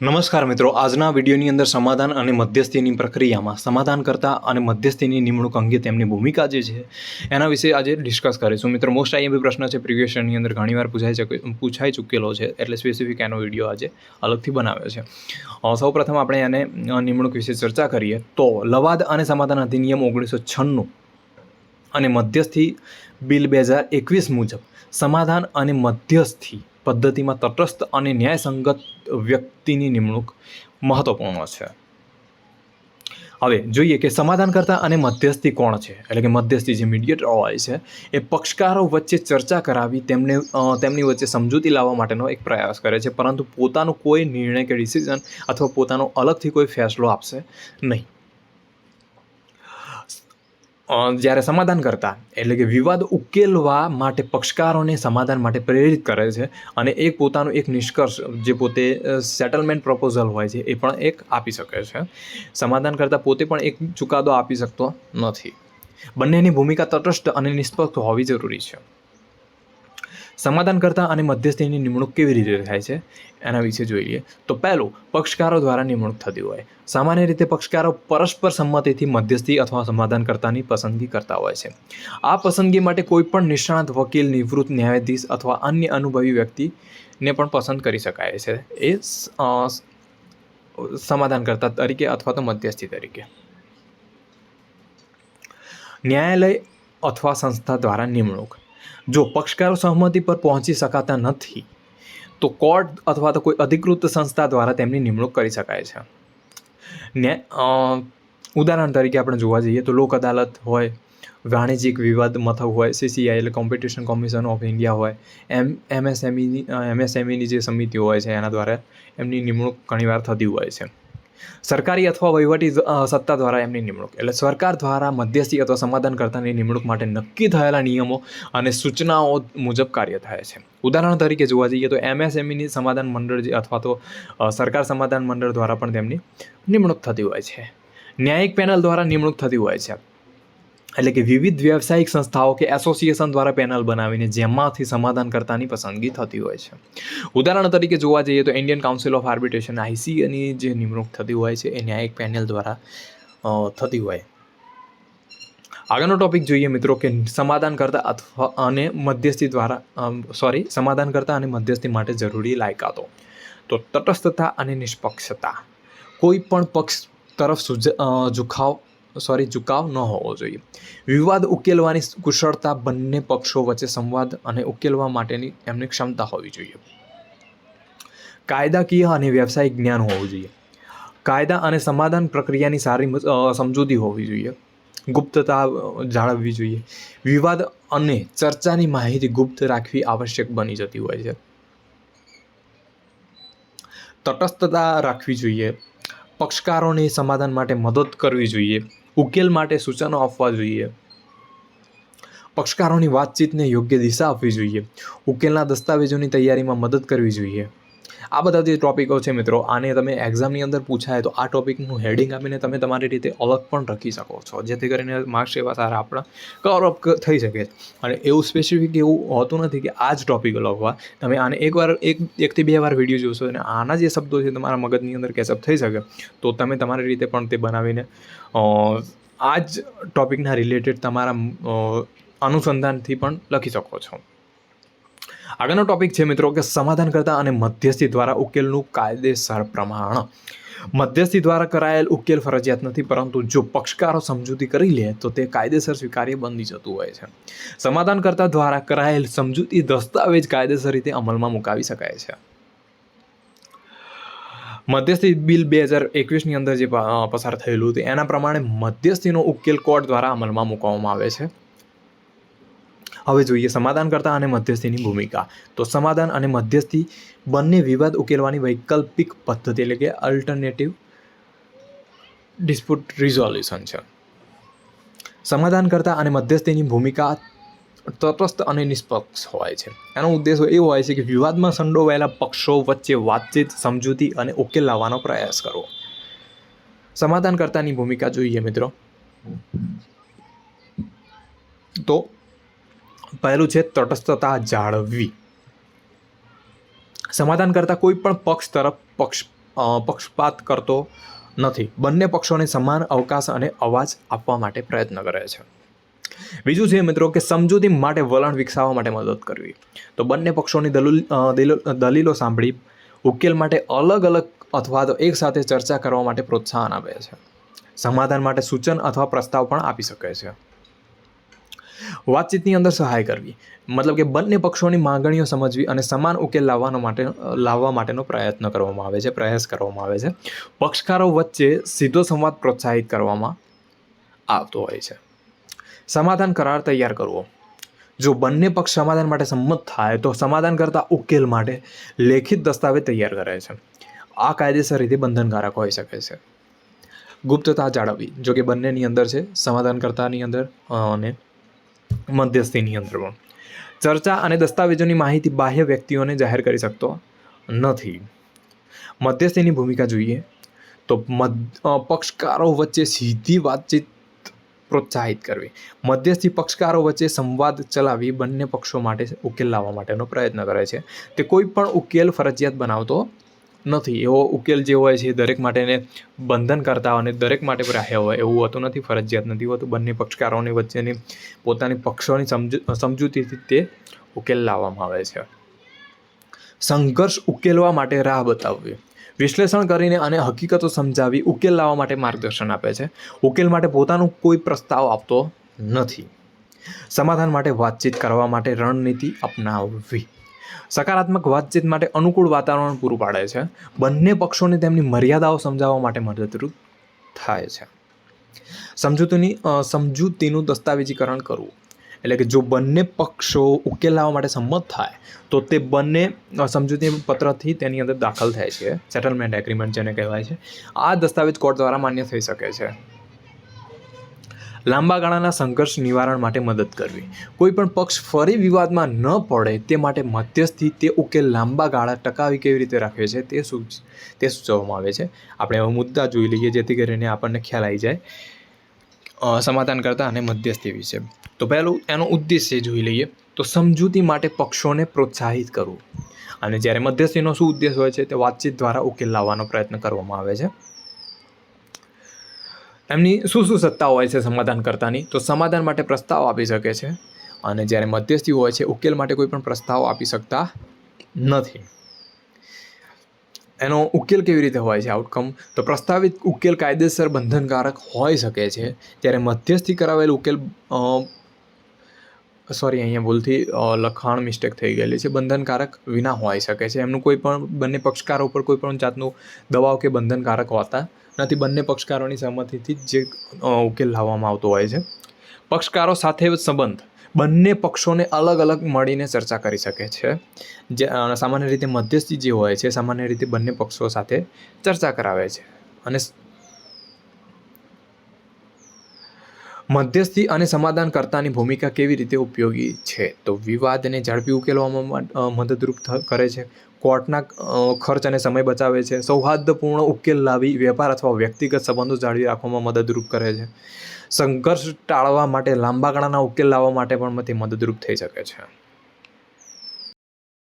નમસ્કાર મિત્રો, આજના વિડીયોની અંદર સમાધાન અને મધ્યસ્થીની પ્રક્રિયામાં સમાધાન કરતા અને મધ્યસ્થીની નિમણૂક અંગે તેમની ભૂમિકા જે છે, એના વિશે આજે ડિસ્કસ કરીશું. મિત્રો મોસ્ટ આઈએમપી પ્રશ્ન છે પ્રિવિયસની અંદર ઘણીવાર પૂછાઈ પૂછાઈ ચૂકેલો છે, એટલે સ્પેસિફિક એનો વીડિયો આજે અલગથી બનાવ્યો છે. સૌ સૌપ્રથમ આપણે એને નિમણૂક વિશે ચર્ચા કરીએ. તો, લવાદ અને સમાધાન અધિનિયમ ઓગણીસો છન્નું અને મધ્યસ્થી બિલ બે હજાર એકવીસ મુજબ સમાધાન અને મધ્યસ્થી પદ્ધતિમાં તટસ્થ અને ન્યાયસંગત વ્યક્તિની નિમણૂક મહત્વપૂર્ણ છે. હવે જોઈએ કે સમાધાનકર્તા અને મધ્યસ્થી કોણ છે? એટલે કે મધ્યસ્થી જે મીડિયેટર હોય છે, એ પક્ષકારો વચ્ચે ચર્ચા કરાવી તેમને તેમની વચ્ચે સમજૂતી લાવવા માટેનો એક પ્રયાસ કરે છે, પરંતુ પોતાનો કોઈ નિર્ણય કે ડિસિઝન અથવા પોતાનો અલગથી કોઈ ફેસલો આપશે નહીં. જ્યારે સમાધાન કરતા, એટલે કે વિવાદ ઉકેલવા માટે પક્ષકારોને સમાધાન માટે પ્રેરિત કરે છે અને એક પોતાનો એક નિષ્કર્ષ, જે પોતે સેટલમેન્ટ પ્રપોઝલ હોય છે, એ પણ એક આપી શકે છે. સમાધાન કરતાં પોતે પણ એક ચુકાદો આપી શકતો નથી. બંનેની ભૂમિકા તટસ્થ અને નિષ્પક્ષ હોવી જરૂરી છે. સમાધાનકર્તા અને મધ્યસ્થીની નિમણૂક કેવી રીતે થાય છે, એના વિશે જોઈએ તો પહેલું, પક્ષકારો દ્વારા નિમણૂક થતી હોય. સામાન્ય રીતે પક્ષકારો પરસ્પર સંમતિથી મધ્યસ્થી અથવા સમાધાનકર્તાની પસંદગી કરતા હોય છે. આ પસંદગી માટે કોઈપણ નિષ્ણાત, વકીલ, નિવૃત્ત, ન્યાયાધીશ અથવા અન્ય અનુભવી વ્યક્તિને પણ પસંદ કરી શકાય છે. એ સમાધાનકર્તા તરીકે અથવા તો મધ્યસ્થી તરીકે. ન્યાયાલય અથવા સંસ્થા દ્વારા નિમણૂક. જો પક્ષકારો સહમતિ પર પહોંચી શકાતા નથી, તો કોર્ટ અથવા તો કોઈ અધિકૃત સંસ્થા દ્વારા તેમની નિમણૂક કરી શકાય છે. ને ઉદાહરણ તરીકે આપણે જોવા જઈએ તો લોક અદાલત હોય, વાણિજ્યિક વિવાદ મથક હોય સીસીઆઈ એટલે કોમ્પિટિશન કમિશન ઓફ ઇન્ડિયા હોય, એમ એમએસએમઈની એમએસએમઈની જે સમિતિઓ હોય છે એના દ્વારા એમની નિમણૂક ઘણીવાર થતી હોય છે. સરકારી અથવા વહીવટી સત્તા દ્વારા એમની નિમણૂક. એટલે સરકાર દ્વારા મધ્યસ્થી અથવા સમાધાનકર્તાની નિમણૂક માટે નક્કી થયેલા નિયમો અને સૂચનાઓ મુજબ કાર્ય થાય છે. ઉદાહરણ તરીકે જોવા જઈએ તો એમએસએમઈની સમાધાન મંડળ અથવા તો સરકાર સમાધાન મંડળ દ્વારા પણ તેમની નિમણૂક થતી હોય છે. ન્યાયિક પેનલ દ્વારા નિમણૂક થતી હોય છે. એટલે કે વિવિધ વ્યવસાયિક સંસ્થાઓ કે એસોસિએશન દ્વારા પેનલ બનાવીને જેમાંથી સમાધાનકર્તાની પસંદગી થતી હોય છે. ઉદાહરણ તરીકે જોવા જઈએ તો ઇન્ડિયન કાઉન્સિલ ઓફ આર્બિટ્રેશન આઈસીએની જે નિમણૂક થતી હોય છે, એ ન્યાયિક પેનલ દ્વારા થતી હોય. આગળનો ટોપિક જોઈએ મિત્રો કે સમાધાન કરતા અથવા અને મધ્યસ્થી દ્વારા સોરી સમાધાન કરતા અને મધ્યસ્થી માટે જરૂરી લાયકાતો. તો તટસ્થતા અને નિષ્પક્ષતા. કોઈ પણ પક્ષ તરફ સુજ ઝુકાવ સોરી, ઝુકાવ ન હોવો જોઈએ. વિવાદ ઉકેલવાની કુશળતા બંને પક્ષો વચ્ચે સંવાદ અને ઉકેલવા માટેની એમની ક્ષમતા હોવી જોઈએ. કાયદાકીય અને વ્યવસાયિક જ્ઞાન હોવું જોઈએ. કાયદા અને સમાધાન પ્રક્રિયાની સારી સમજૂતી હોવી જોઈએ. ગુપ્તતા જાળવવી જોઈએ. વિવાદ અને ચર્ચાની માહિતી ગુપ્ત રાખવી આવશ્યક બની જતી હોય છે. તટસ્થતા રાખવી જોઈએ. પક્ષકારોને સમાધાન માટે મદદ કરવી જોઈએ. ઉકેલ માટે સૂચનો આપવા જોઈએ. પક્ષકારોની વાતચીતને યોગ્ય દિશા આપવી જોઈએ. ઉકેલના દસ્તાવેજોની તૈયારીમાં મદદ કરવી જોઈએ. આ બધા જે ટોપિકો છે મિત્રો, આને તમે એક્ઝામની અંદર પૂછાય તો આ ટોપિકનું હેડિંગ આપીને તમે તમારી રીતે અલગ પણ રાખી શકો છો. જેથી કરીને માર્ક્સ એવા સારા આપણા કવર અપ થઈ શકે. અને એવું સ્પેસિફિક એવું હોતું નથી કે આ જ ટોપિક લખવા તમે આને એકવાર, એક એકથી બે વાર વીડિયો જોશો અને આના જે શબ્દો છે તમારા મગજની અંદર કેચઅપ થઈ શકે. તો તમે તમારી રીતે પણ તે બનાવીને આ જ ટોપિકના રિલેટેડ તમારા અનુસંધાનથી પણ લખી શકો છો. આગળનો ટોપિક છે મિત્રો કે સમાધાન કરતા અને મધ્યસ્થી દ્વારા ઉકેલનું કાયદેસર પ્રમાણ. મધ્યસ્થી દ્વારા કરાયેલ ઉકેલ ફરજિયાત નથી, પરંતુ જો પક્ષકારો સમજૂતી કરી લે, તો તે કાયદેસર સ્વીકાર્ય બની જતું હોય છે. સમાધાન કરતા દ્વારા કરાયેલ સમજૂતી દસ્તાવેજ કાયદેસર રીતે અમલમાં મુકાવી શકાય છે. મધ્યસ્થી બિલ બે હજાર એકવીસની અંદર જે પસાર થયેલું હતું, એના પ્રમાણે મધ્યસ્થીનો ઉકેલ કોર્ટ દ્વારા અમલમાં મૂકવામાં આવે છે. હવે જોઈએ સમાધાન કરતા અને મધ્યસ્થીની ભૂમિકા. તો સમાધાન અને મધ્યસ્થી બંને વિવાદ ઉકેલવાની વૈકલ્પિક પદ્ધતિ એટલે કે અલ્ટરનેટિવ ડિસ્પ્યુટ રિઝોલ્યુશન છે. સમાધાન કરતા અને મધ્યસ્થીની ભૂમિકા તટસ્થ અને નિષ્પક્ષ હોય છે. એનો ઉદ્દેશ એવો હોય છે કે વિવાદમાં સંડોવાયેલા પક્ષો વચ્ચે વાતચીત, સમજૂતી અને ઉકેલ લાવવાનો પ્રયાસ કરવો. સમાધાનકર્તાની ભૂમિકા જોઈએ મિત્રો. તો પહેલું છે તટસ્થતા જાળવવી. સમાધાન કરતા કોઈ પણ પક્ષ તરફ પક્ષ પક્ષપાત કરતો નથી. બંને પક્ષોને સમાન અવકાશ અને અવાજ આપવા માટે પ્રયત્ન કરે છે. બીજું છે મિત્રો કે સમજૂતી માટે વલણ વિકસાવવા માટે મદદ કરવી. તો બંને પક્ષોની દલીલ દલીલો સાંભળી, ઉકેલ માટે અલગ અલગ અથવા તો એકસાથે ચર્ચા કરવા માટે પ્રોત્સાહન આપે છે. સમાધાન માટે સૂચન અથવા પ્રસ્તાવ પણ આપી શકે છે. વાતચીતની અંદર સહાય કરવી. મતલબ કે બંને પક્ષોની માંગણીઓ સમજવી અને સમાન ઉકેલ લાવવાનો માટે, લાવવા માટેનો પ્રયત્ન કરવામાં આવે છે, પ્રયાસ કરવામાં આવે છે. પક્ષકારો વચ્ચે સીધો સંવાદ પ્રોત્સાહિત કરવામાં આવતો હોય છે. સમાધાન કરાર તૈયાર કરવો. જો બંને પક્ષ સમાધાન માટે સંમત થાય, તો સમાધાન કરતા ઉકેલ માટે લેખિત દસ્તાવેજ તૈયાર કરે છે. આ કાયદેસર રીતે બંધનકારક હોઈ શકે છે. ગુપ્તતા જાળવવી, જો કે બંનેની અંદર છે સમાધાનકર્તાની અંદર અને મધ્યસ્થીની અંદર પણ ચર્ચા અને દસ્તાવેજોની માહિતી બાહ્ય વ્યક્તિઓને જાહેર કરી શકતો નથી. મધ્યસ્થીની ભૂમિકા જોઈએ તો મધ પક્ષકારો વચ્ચે સીધી વાતચીત પ્રોત્સાહિત કરવી. મધ્યસ્થી પક્ષકારો વચ્ચે સંવાદ ચલાવી બંને પક્ષો માટે ઉકેલ લાવવા માટેનો પ્રયત્ન કરે છે. તે કોઈ પણ ઉકેલ ફરજિયાત બનાવતો નથી. એવો ઉકેલ જે હોય છે એ દરેક માટેને બંધન કરતા અને દરેક માટે ગ્રાહ્ય હોય એવું હોતું નથી, ફરજિયાત નથી હોતું. બંને પક્ષકારોની વચ્ચેની પોતાની પક્ષોની સમજૂ, સમજૂતીથી તે ઉકેલ લાવવામાં આવે છે. સંઘર્ષ ઉકેલવા માટે રાહ બતાવવી. વિશ્લેષણ કરીને અને હકીકતો સમજાવી ઉકેલ લાવવા માટે માર્ગદર્શન આપે છે. ઉકેલ માટે પોતાનો કોઈ પ્રસ્તાવ આપતો નથી. સમાધાન માટે વાતચીત કરવા માટે રણનીતિ અપનાવવી. સકારાત્મક વાતચીત માટે અનુકૂળ વાતાવરણ પૂરું પાડે છે. બંને પક્ષોને તેમની મર્યાદાઓ સમજાવવા માટે મદદરૂપ થાય છે. સમજૂતીની સમજૂતીનું દસ્તાવેજીકરણ કરવું. એટલે કે જો બંને પક્ષો ઉકેલ લાવવા માટે સંમત થાય, તો તે બંને સમજૂતી પત્રથી તેની અંદર દાખલ થાય છે. સેટલમેન્ટ એગ્રીમેન્ટ જેને કહેવાય છે. આ દસ્તાવેજ કોર્ટ દ્વારા માન્ય થઈ શકે છે. લાંબા ગાળાના સંઘર્ષ નિવારણ માટે મદદ કરવી. કોઈપણ પક્ષ ફરી વિવાદમાં ન પડે તે માટે મધ્યસ્થી તે ઉકેલ લાંબા ગાળા ટકાવી કેવી રીતે રાખે છે તે સૂચ, તે સૂચવવામાં આવે છે. આપણે હવે મુદ્દા જોઈ લઈએ જેથી કરીને આપણને ખ્યાલ આવી જાય સમાધાનકર્તા સમાધાન કરતા અને મધ્યસ્થી વિશે. તો પહેલું એનો ઉદ્દેશ્ય જોઈ લઈએ તો સમજૂતી માટે પક્ષોને પ્રોત્સાહિત કરવું. અને જ્યારે મધ્યસ્થીનો શું ઉદ્દેશ હોય છે તે વાતચીત દ્વારા ઉકેલ લાવવાનો પ્રયત્ન કરવામાં આવે છે. એમની શું શું સત્તા હોય છે સમાધાન કરતાની તો સમાધાન માટે પ્રસ્તાવ આપી શકે છે. અને જ્યારે મધ્યસ્થી હોય છે, ઉકેલ માટે કોઈ પણ પ્રસ્તાવ આપી શકતા નથી. એનો ઉકેલ કેવી રીતે હોય છે આઉટકમ તો પ્રસ્તાવિત ઉકેલ કાયદેસર બંધનકારક હોઈ શકે છે. ત્યારે મધ્યસ્થી કરાવેલ ઉકેલ સોરી અહીંયા ભૂલથી લખાણ મિસ્ટેક થઈ ગયેલી છે. બંધનકારક વિના હોઈ શકે છે. એમનું કોઈ પણ, બંને પક્ષકારો ઉપર કોઈ પણ જાતનું દબાવ કે બંધનકારક હોતા નથી બંને પક્ષકારોની સહમતિથી જ જે ઉકેલ લાવવામાં આવતો હોય છે. પક્ષકારો સાથે સંબંધ બંને પક્ષોને અલગ અલગ મળીને ચર્ચા કરી શકે છે. જે સામાન્ય રીતે મધ્યસ્થી જે હોય છે, સામાન્ય રીતે બંને પક્ષો સાથે ચર્ચા કરાવે છે. અને સ- મધ્યસ્થી અને સમાધાનકર્તાની ભૂમિકા કેવી રીતે ઉપયોગી છે? તો વિવાદને ઝડપી ઉકેલવામાં મદદરૂપ કરે છે. કોર્ટના ખર્ચ અને સમય બચાવે છે. સૌહાર્દપૂર્ણ ઉકેલ લાવી વેપાર અથવા વ્યક્તિગત સંબંધો જાળવી રાખવામાં મદદરૂપ કરે છે. સંઘર્ષ ટાળવા માટે લાંબા ગાળાના ઉકેલ લાવવા માટે પણ તે મદદરૂપ થઈ શકે છે.